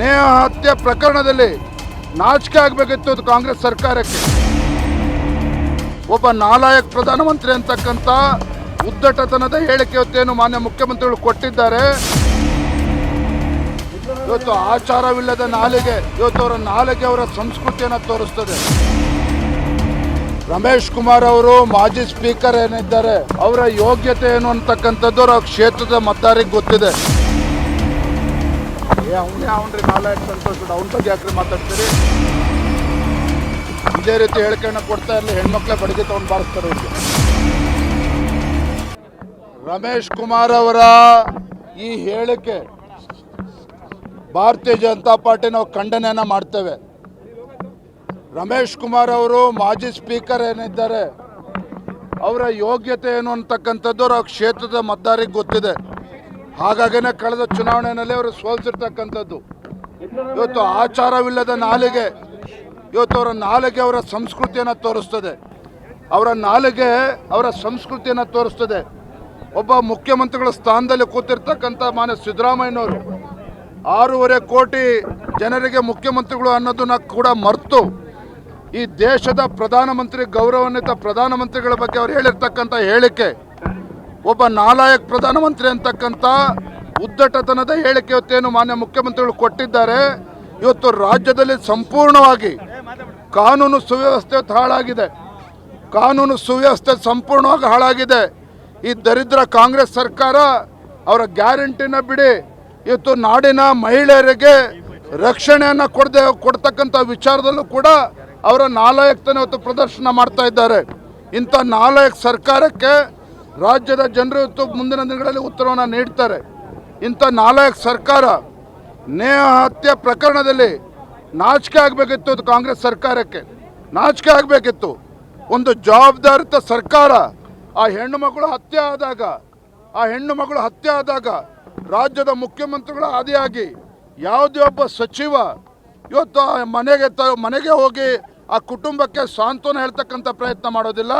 ನೇಹ ಹತ್ಯೆ ಪ್ರಕರಣದಲ್ಲಿ ನಾಚಿಕೆ ಆಗಬೇಕಿತ್ತು ಅದು ಕಾಂಗ್ರೆಸ್ ಸರ್ಕಾರಕ್ಕೆ. ಒಬ್ಬ ನಾಲಾಯಕ್ ಪ್ರಧಾನಮಂತ್ರಿ ಅಂತಕ್ಕಂಥ ಉದ್ದಟತನದ ಹೇಳಿಕೆ ಇವತ್ತೇನು ಮಾನ್ಯ ಮುಖ್ಯಮಂತ್ರಿಗಳು ಕೊಟ್ಟಿದ್ದಾರೆ. ಇವತ್ತು ಆಚಾರವಿಲ್ಲದ ನಾಲಿಗೆ, ಇವತ್ತು ಅವರ ನಾಲಿಗೆ ಅವರ ಸಂಸ್ಕೃತಿಯನ್ನು ತೋರಿಸ್ತದೆ. ರಮೇಶ್ ಕುಮಾರ್ ಅವರು ಮಾಜಿ ಸ್ಪೀಕರ್ ಏನಿದ್ದಾರೆ, ಅವರ ಯೋಗ್ಯತೆ ಏನು ಅಂತಕ್ಕಂಥದ್ದು ಅವರ ಕ್ಷೇತ್ರದ ಮತದಾರಿಗೆ ಗೊತ್ತಿದೆ. ಏ ಅವನೇ ಅವನ್ರಿ ನಾಲ್ಕು ಸಂತೋಷ ಅವ್ನ ಬಗ್ಗೆ ಯಾಕ್ರಿ ಮಾತಾಡ್ತೀರಿ? ಇದೇ ರೀತಿ ಹೇಳಿಕೆಯನ್ನು ಕೊಡ್ತಾ ಇರಲಿ. ಹೆಣ್ಮಕ್ಳೇ ಬಡಿಗೆ ತಗೊಂಡು ಬಾರಿಸ್ತಾರೆ ರಮೇಶ್ ಕುಮಾರ್ ಅವರ ಈ ಹೇಳಿಕೆ, ಭಾರತೀಯ ಜನತಾ ಪಾರ್ಟಿ ನಾವು ಖಂಡನೆಯನ್ನ ಮಾಡ್ತೇವೆ. ರಮೇಶ್ ಕುಮಾರ್ ಅವರು ಮಾಜಿ ಸ್ಪೀಕರ್ ಏನಿದ್ದಾರೆ, ಅವರ ಯೋಗ್ಯತೆ ಏನು ಅಂತಕ್ಕಂಥದ್ದು ಅವ್ರ ಕ್ಷೇತ್ರದ ಮತದಾರಿಗೆ ಗೊತ್ತಿದೆ. ಹಾಗಾಗಿನೇ ಕಳೆದ ಚುನಾವಣೆಯಲ್ಲಿ ಅವರು ಸೋಲ್ಸಿರ್ತಕ್ಕಂಥದ್ದು. ಇವತ್ತು ಆಚಾರವಿಲ್ಲದ ನಾಲಿಗೆ, ಇವತ್ತು ಅವರ ನಾಲಿಗೆ ಅವರ ಸಂಸ್ಕೃತಿಯನ್ನು ತೋರಿಸ್ತದೆ. ಅವರ ನಾಲಿಗೆ ಅವರ ಸಂಸ್ಕೃತಿಯನ್ನು ತೋರಿಸ್ತದೆ. ಒಬ್ಬ ಮುಖ್ಯಮಂತ್ರಿಗಳ ಸ್ಥಾನದಲ್ಲಿ ಕೂತಿರ್ತಕ್ಕಂಥ ಮಾನ್ಯ ಸಿದ್ದರಾಮಯ್ಯನವರು, ಆರೂವರೆ ಕೋಟಿ ಜನರಿಗೆ ಮುಖ್ಯಮಂತ್ರಿಗಳು ಅನ್ನೋದನ್ನ ಕೂಡ ಮರೆತು, ಈ ದೇಶದ ಪ್ರಧಾನಮಂತ್ರಿ ಗೌರವಾನ್ವಿತ ಪ್ರಧಾನಮಂತ್ರಿಗಳ ಬಗ್ಗೆ ಅವ್ರು ಹೇಳಿರ್ತಕ್ಕಂಥ ಹೇಳಿಕೆ ಒಬ್ಬ ನಾಲಾಯಕ್ ಪ್ರಧಾನಮಂತ್ರಿ ಅಂತಕ್ಕಂಥ ಉದ್ದಟತನದ ಹೇಳಿಕೆ ಇವತ್ತೇನು ಮಾನ್ಯ ಮುಖ್ಯಮಂತ್ರಿಗಳು ಕೊಟ್ಟಿದ್ದಾರೆ. ಇವತ್ತು ರಾಜ್ಯದಲ್ಲಿ ಸಂಪೂರ್ಣವಾಗಿ ಕಾನೂನು ಸುವ್ಯವಸ್ಥೆ ಹಾಳಾಗಿದೆ. ಕಾನೂನು ಸುವ್ಯವಸ್ಥೆ ಸಂಪೂರ್ಣವಾಗಿ ಹಾಳಾಗಿದೆ. ಈ ದರಿದ್ರ ಕಾಂಗ್ರೆಸ್ ಸರ್ಕಾರ ಅವರ ಗ್ಯಾರಂಟಿನ ಬಿಡಿ ಇವತ್ತು ನಾಡಿನ ಮಹಿಳೆಯರಿಗೆ ರಕ್ಷಣೆಯನ್ನು ಕೊಡದೆ ಕೊಡ್ತಕ್ಕಂಥ ವಿಚಾರದಲ್ಲೂ ಕೂಡ ಅವರ ನಾಲಾಯಕ್ತನ ಇವತ್ತು ಪ್ರದರ್ಶನ ಮಾಡ್ತಾ ಇದ್ದಾರೆ. ಇಂಥ ನಾಲಾಯಕ್ ಸರ್ಕಾರಕ್ಕೆ ರಾಜ್ಯದ ಜನರು ಮುಂದಿನ ದಿನಗಳಲ್ಲಿ ಉತ್ತರವನ್ನು ನೀಡ್ತಾರೆ. ಇಂಥ ನಾಲ್ಕು ಸರ್ಕಾರ ನೇಹ ಹತ್ಯೆ ಪ್ರಕರಣದಲ್ಲಿ ನಾಚಿಕೆ ಆಗಬೇಕಿತ್ತು ಅದು ಕಾಂಗ್ರೆಸ್ ಸರ್ಕಾರಕ್ಕೆ. ನಾಚಿಕೆ ಆಗಬೇಕಿತ್ತು. ಒಂದು ಜವಾಬ್ದಾರಿತ ಸರ್ಕಾರ ಆ ಹೆಣ್ಣು ಮಗಳು ಹತ್ಯೆ ಆದಾಗ, ಆ ಹೆಣ್ಣು ಮಗಳು ಹತ್ಯೆ ಆದಾಗ ರಾಜ್ಯದ ಮುಖ್ಯಮಂತ್ರಿಗಳ ಆದಿಯಾಗಿ ಯಾವುದೇ ಒಬ್ಬ ಸಚಿವ ಇವತ್ತು ಮನೆಗೆ ತ ಮನೆಗೆ ಹೋಗಿ ಆ ಕುಟುಂಬಕ್ಕೆ ಸಾಂತ್ವನ ಹೇಳ್ತಕ್ಕಂಥ ಪ್ರಯತ್ನ ಮಾಡೋದಿಲ್ಲ.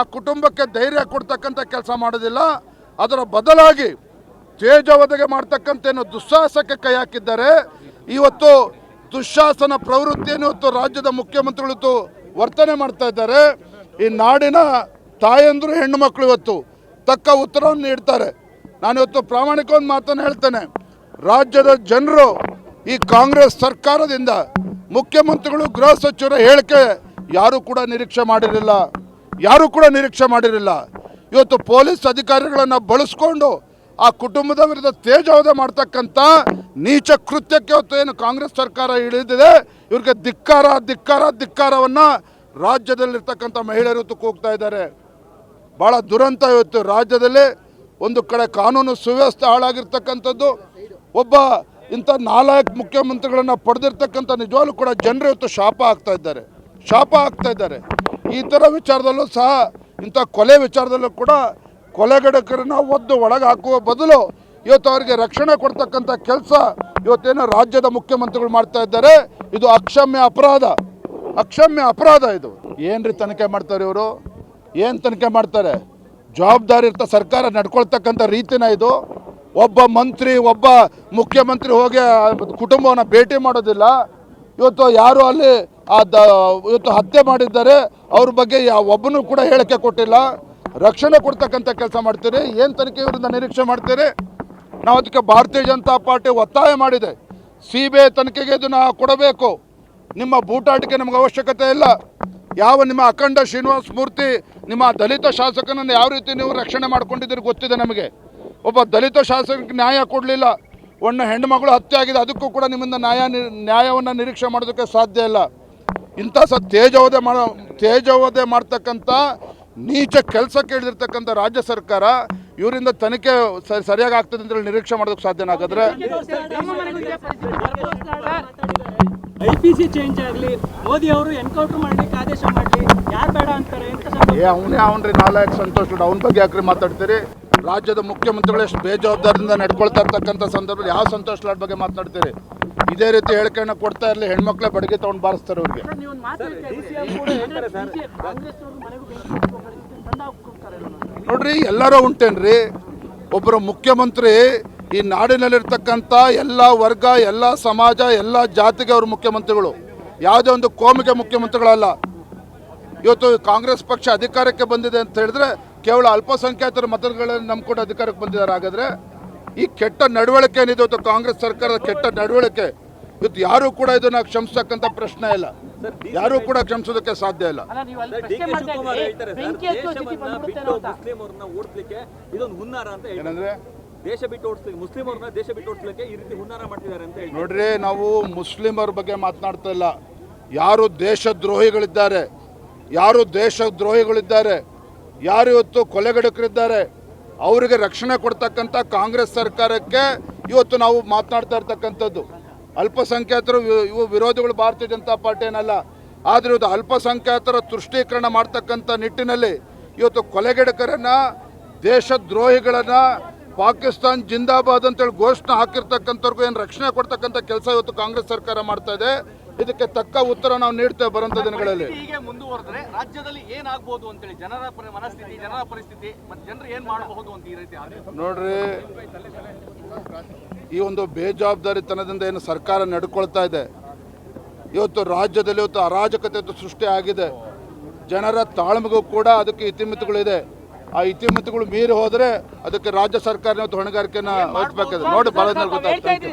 ಆ ಕುಟುಂಬಕ್ಕೆ ಧೈರ್ಯ ಕೊಡ್ತಕ್ಕಂಥ ಕೆಲಸ ಮಾಡೋದಿಲ್ಲ. ಅದರ ಬದಲಾಗಿ ತೇಜವಧೆಗೆ ಮಾಡ್ತಕ್ಕಂಥ ಏನು ದುಸ್ಸಾಹಸಕ್ಕೆ ಕೈ ಹಾಕಿದ್ದಾರೆ. ಇವತ್ತು ದುಶಾಸನ ಪ್ರವೃತ್ತಿಯನ್ನು ಇವತ್ತು ರಾಜ್ಯದ ಮುಖ್ಯಮಂತ್ರಿಗಳು ವರ್ತನೆ ಮಾಡ್ತಾ ಇದ್ದಾರೆ. ಈ ನಾಡಿನ ತಾಯಂದ್ರು ಹೆಣ್ಣು ಮಕ್ಕಳು ಇವತ್ತು ತಕ್ಕ ಉತ್ತರವನ್ನು ನೀಡ್ತಾರೆ. ನಾನು ಇವತ್ತು ಪ್ರಾಮಾಣಿಕ ಒಂದು ಮಾತನ್ನು ಹೇಳ್ತೇನೆ. ರಾಜ್ಯದ ಜನರು ಈ ಕಾಂಗ್ರೆಸ್ ಸರ್ಕಾರದಿಂದ ಮುಖ್ಯಮಂತ್ರಿಗಳು ಗೃಹ ಸಚಿವರ ಹೇಳಿಕೆ ಯಾರೂ ಕೂಡ ನಿರೀಕ್ಷೆ ಮಾಡಿರಲಿಲ್ಲ. ಯಾರು ಕೂಡ ನಿರೀಕ್ಷೆ ಮಾಡಿರಲಿಲ್ಲ. ಇವತ್ತು ಪೊಲೀಸ್ ಅಧಿಕಾರಿಗಳನ್ನು ಬಳಸ್ಕೊಂಡು ಆ ಕುಟುಂಬದ ವಿರುದ್ಧ ತೇಜಾವಧ ಮಾಡ್ತಕ್ಕಂಥ ನೀಚ ಕೃತ್ಯಕ್ಕೆ ಇವತ್ತು ಏನು ಕಾಂಗ್ರೆಸ್ ಸರ್ಕಾರ ಇಳಿದಿದೆ. ಇವ್ರಿಗೆ ಧಿಕ್ಕಾರ ಧಿಕ್ಕಾರ, ಧಿಕ್ಕಾರವನ್ನು ರಾಜ್ಯದಲ್ಲಿರ್ತಕ್ಕಂಥ ಮಹಿಳೆಯರು ಕೂಗ್ತಾ ಇದ್ದಾರೆ. ಭಾಳ ದುರಂತ ಇವತ್ತು ರಾಜ್ಯದಲ್ಲಿ. ಒಂದು ಕಡೆ ಕಾನೂನು ಸುವ್ಯವಸ್ಥೆ ಹಾಳಾಗಿರ್ತಕ್ಕಂಥದ್ದು. ಒಬ್ಬ ಇಂಥ ನಾಲ್ಕು ಮುಖ್ಯಮಂತ್ರಿಗಳನ್ನು ಪಡೆದಿರ್ತಕ್ಕಂಥ ನಿಜವಾಗ್ಲೂ ಕೂಡ ಜನರು ಇವತ್ತು ಶಾಪ ಆಗ್ತಾ ಇದ್ದಾರೆ. ಶಾಪ ಆಗ್ತಾ ಇದ್ದಾರೆ. ಈ ಥರ ವಿಚಾರದಲ್ಲೂ ಸಹ, ಇಂಥ ಕೊಲೆ ವಿಚಾರದಲ್ಲೂ ಕೂಡ ಕೊಲೆಗಡಕರನ್ನ ಒದ್ದು ಒಳಗೆ ಹಾಕುವ ಬದಲು ಇವತ್ತು ಅವರಿಗೆ ರಕ್ಷಣೆ ಕೊಡ್ತಕ್ಕಂಥ ಕೆಲಸ ಇವತ್ತೇನು ರಾಜ್ಯದ ಮುಖ್ಯಮಂತ್ರಿಗಳು ಮಾಡ್ತಾ ಇದ್ದಾರೆ. ಇದು ಅಕ್ಷಮ್ಯ ಅಪರಾಧ. ಅಕ್ಷಮ್ಯ ಅಪರಾಧ ಇದು. ಏನ್ರಿ ತನಿಖೆ ಮಾಡ್ತಾರೆ ಇವರು? ಏನು ತನಿಖೆ ಮಾಡ್ತಾರೆ? ಜವಾಬ್ದಾರಿ ಇರ್ತ ಸರ್ಕಾರ ನಡ್ಕೊಳ್ತಕ್ಕಂಥ ರೀತಿನ ಇದು. ಒಬ್ಬ ಮಂತ್ರಿ, ಒಬ್ಬ ಮುಖ್ಯಮಂತ್ರಿ ಹೋಗಿ ಕುಟುಂಬವನ್ನು ಭೇಟಿ ಮಾಡೋದಿಲ್ಲ. ಇವತ್ತು ಯಾರು ಅಲ್ಲಿ ಇವತ್ತು ಹತ್ಯೆ ಮಾಡಿದ್ದಾರೆ, ಅವ್ರ ಬಗ್ಗೆ ಯಾವ ಒಬ್ಬನೂ ಕೂಡ ಹೇಳಿಕೆ ಕೊಟ್ಟಿಲ್ಲ. ರಕ್ಷಣೆ ಕೊಡ್ತಕ್ಕಂಥ ಕೆಲಸ ಮಾಡ್ತೀರಿ, ಏನು ತನಿಖೆ ಇವರಿಂದ ನಿರೀಕ್ಷೆ ಮಾಡ್ತೀರಿ? ನಾವು ಅದಕ್ಕೆ ಭಾರತೀಯ ಜನತಾ ಪಾರ್ಟಿ ಒತ್ತಾಯ ಮಾಡಿದೆ. ಸಿ ಬಿ ಐ ತನಿಖೆಗೆ ಇದನ್ನು ಕೊಡಬೇಕು. ನಿಮ್ಮ ಬೂಟಾಟಿಕೆ ನಮಗೆ ಅವಶ್ಯಕತೆ ಇಲ್ಲ. ಯಾವ ನಿಮ್ಮ ಅಖಂಡ ಶ್ರೀನಿವಾಸ ಮೂರ್ತಿ, ನಿಮ್ಮ ದಲಿತ ಶಾಸಕನನ್ನು ಯಾವ ರೀತಿ ನೀವು ರಕ್ಷಣೆ ಮಾಡ್ಕೊಂಡಿದ್ದೀರಿ ಗೊತ್ತಿದೆ ನಮಗೆ. ಒಬ್ಬ ದಲಿತ ಶಾಸಕನಿಗೆ ನ್ಯಾಯ ಕೊಡಲಿಲ್ಲ. ಒಣ್ಣ ಹೆಣ್ಣು ಮಗಳು ಹತ್ಯೆ ಆಗಿದೆ, ಅದಕ್ಕೂ ಕೂಡ ನಿಮ್ಮಿಂದ ನ್ಯಾಯ ನ್ಯಾಯವನ್ನು ನಿರೀಕ್ಷೆ ಮಾಡೋದಕ್ಕೆ ಸಾಧ್ಯ ಇಲ್ಲ. ಇಂಥ ಸ ತೇಜವಧೆ ಮಾಡೋ ತೇಜವಧೆ ಮಾಡ್ತಕ್ಕಂಥ ನೀಚ ಕೆಲಸ ಕೇಳಿದಿರ್ತಕ್ಕಂಥ ರಾಜ್ಯ ಸರ್ಕಾರ ಇವರಿಂದ ತನಿಖೆ ಸರಿಯಾಗಿ ಆಗ್ತದೆ ಅಂತೇಳಿ ನಿರೀಕ್ಷೆ ಮಾಡೋದಕ್ಕೆ ಸಾಧ್ಯನಾಗಿದ್ರೆ ಐ ಪಿ ಸಿ ಚೇಂಜ್ ಆಗಲಿ ಮೋದಿ ಅವರು ಎನ್ಕೌಂಟರ್ ಮಾಡ್ಲಿಕ್ಕೆ ಆದೇಶ ಮಾಡಲಿ ಯಾರು ಬೇಡ ಅಂತಾರೆ ಏ ಅವನೇ ಅವನ್ರಿ ನಾಲ್ಕು ಸಂತೋಷ್ ಲಾಡ್ ಅವನ ಬಗ್ಗೆ ಯಾಕ್ರಿ ಮಾತಾಡ್ತೀರಿ? ರಾಜ್ಯದ ಮುಖ್ಯಮಂತ್ರಿಗಳು ಎಷ್ಟು ಬೇಜವಾಬ್ದಾರಿಯಿಂದ ನಡ್ಕೊಳ್ತಾ ಇರ್ತಕ್ಕಂಥ ಸಂದರ್ಭದಲ್ಲಿ ಯಾವ ಸಂತೋಷ್ ಲಾಡ್ ಬಗ್ಗೆ ಮಾತನಾಡ್ತೀರಿ? ಇದೇ ರೀತಿ ಹೇಳಿಕೆಯನ್ನು ಕೊಡ್ತಾ ಇರಲಿ ಹೆಣ್ಮಕ್ಳ ಬಡಿಗೆ ತಗೊಂಡು ಬಾರಿಸ್ತಾರೆ ಅವ್ರಿಗೆ. ನೋಡ್ರಿ ಎಲ್ಲರೂ ಉಂಟೇನ್ರಿ. ಒಬ್ಬರು ಮುಖ್ಯಮಂತ್ರಿ ಈ ನಾಡಿನಲ್ಲಿರ್ತಕ್ಕಂಥ ಎಲ್ಲ ವರ್ಗ ಎಲ್ಲ ಸಮಾಜ ಎಲ್ಲ ಜಾತಿಗೆ ಅವರು ಮುಖ್ಯಮಂತ್ರಿಗಳು. ಯಾವುದೇ ಒಂದು ಕೋಮಿಗೆ ಮುಖ್ಯಮಂತ್ರಿಗಳಲ್ಲ. ಇವತ್ತು ಕಾಂಗ್ರೆಸ್ ಪಕ್ಷ ಅಧಿಕಾರಕ್ಕೆ ಬಂದಿದೆ ಅಂತ ಹೇಳಿದ್ರೆ ಕೇವಲ ಅಲ್ಪಸಂಖ್ಯಾತರ ಮತಗಳನ್ನು ನಂಬಿಕೊಂಡು ಅಧಿಕಾರಕ್ಕೆ ಬಂದಿದ್ದಾರೆ. ಹಾಗಾದ್ರೆ ಈ ಕೆಟ್ಟ ನಡವಳಿಕೆ ಏನಿದೆ ಇವತ್ತು ಕಾಂಗ್ರೆಸ್ ಸರ್ಕಾರದ ಕೆಟ್ಟ ನಡವಳಿಕೆ? ಇವತ್ತು ಯಾರು ಕೂಡ ಇದನ್ನ ಕ್ಷಮಿಸತಕ್ಕಂತ ಪ್ರಶ್ನೆ ಇಲ್ಲ. ಯಾರು ಕೂಡ ಕ್ಷಮಿಸೋದಕ್ಕೆ ಸಾಧ್ಯ ಇಲ್ಲ. ಏನಂದ್ರೆ? ದೇಶ ಬಿಟ್ಟು ಓಡಿಸ್ಲಿಕ್ಕೆ ಮುಸ್ಲಿಮರನ್ನ ದೇಶ ಬಿಟ್ಟು ಓಡಿಸ್ಲಿಕ್ಕೆ ಈ ರೀತಿ ಹುನ್ನಾರ ಮಾಡ್ತಿದ್ದಾರೆ ಅಂತ ಹೇಳಿ ನೋಡ್ರಿ ನಾವು ಮುಸ್ಲಿಮರ ಬಗ್ಗೆ ಮಾತನಾಡ್ತಾ ಇಲ್ಲ. ಯಾರು ದೇಶದ್ರೋಹಿಗಳಿದ್ದಾರೆ? ಯಾರು ದೇಶದ್ರೋಹಿಗಳಿದ್ದಾರೆ? ಯಾರು ಇವತ್ತು ಕೊಲೆಗಡಕರಿದ್ದಾರೆ? ಅವರಿಗೆ ರಕ್ಷಣೆ ಕೊಡ್ತಕ್ಕಂಥ ಕಾಂಗ್ರೆಸ್ ಸರ್ಕಾರಕ್ಕೆ ಇವತ್ತು ನಾವು ಮಾತನಾಡ್ತಾ ಇರ್ತಕ್ಕಂಥದ್ದು. ಅಲ್ಪಸಂಖ್ಯಾತರು ಇವು- ವಿರೋಧಿಗಳು ಭಾರತೀಯ ಜನತಾ ಪಾರ್ಟಿ ಏನಲ್ಲ, ಆದರೆ ಇವತ್ತು ಅಲ್ಪಸಂಖ್ಯಾತರ ತುಷ್ಟೀಕರಣ ಮಾಡ್ತಕ್ಕಂಥ ನಿಟ್ಟಿನಲ್ಲಿ ಇವತ್ತು ಕೊಲೆಗಡಕರನ್ನ, ದೇಶದ್ರೋಹಿಗಳನ್ನ, ಪಾಕಿಸ್ತಾನ್ ಜಿಂದಾಬಾದ್ ಅಂತೇಳಿ ಘೋಷಣೆ ಹಾಕಿರ್ತಕ್ಕಂಥವ್ರಿಗೂ ಏನು ರಕ್ಷಣೆ ಕೊಡ್ತಕ್ಕಂಥ ಕೆಲಸ ಇವತ್ತು ಕಾಂಗ್ರೆಸ್ ಸರ್ಕಾರ ಮಾಡ್ತಾ ಇದೆ. ಇದಕ್ಕೆ ತಕ್ಕ ಉತ್ತರ ನಾವು ನೀಡ್ತೇವೆ ಬರುವಂತ ದಿನಗಳಲ್ಲಿ. ಹೀಗೆ ಮುಂದುವರೆದ್ರೆ ರಾಜ್ಯದಲ್ಲಿ ಏನಾಗಬಹುದು ಅಂತೇಳಿ ಜನರ ಮನಸ್ಥಿತಿ ಜನರ ಪರಿಸ್ಥಿತಿ ಮತ್ತೆ ಜನರು ಏನ್ ಮಾಡಬಹುದು ಅಂತ ಈ ರೀತಿ ನೋಡ್ರಿ ಈ ಒಂದು ಬೇಜವಾಬ್ದಾರಿತನದಿಂದ ಏನು ಸರ್ಕಾರ ನಡ್ಕೊಳ್ತಾ ಇದೆ. ಇವತ್ತು ರಾಜ್ಯದಲ್ಲಿ ಇವತ್ತು ಅರಾಜಕತೆ ಸೃಷ್ಟಿ ಆಗಿದೆ. ಜನರ ತಾಳ್ಮೆಗೂ ಕೂಡ ಅದಕ್ಕೆ ಇತಿಮಿತಿಗಳಿದೆ. ಆ ಇತಿಮಿತಿಗಳು ಮೀರಿ ಹೋದರೆ ಅದಕ್ಕೆ ರಾಜ್ಯ ಸರ್ಕಾರ ಇವತ್ತು ಹೊಣೆಗಾರಿಕೆನ ವಹಿಸಬೇಕಾಗಿದೆ ನೋಡಿ ಗೊತ್ತಾಗ್ತದೆ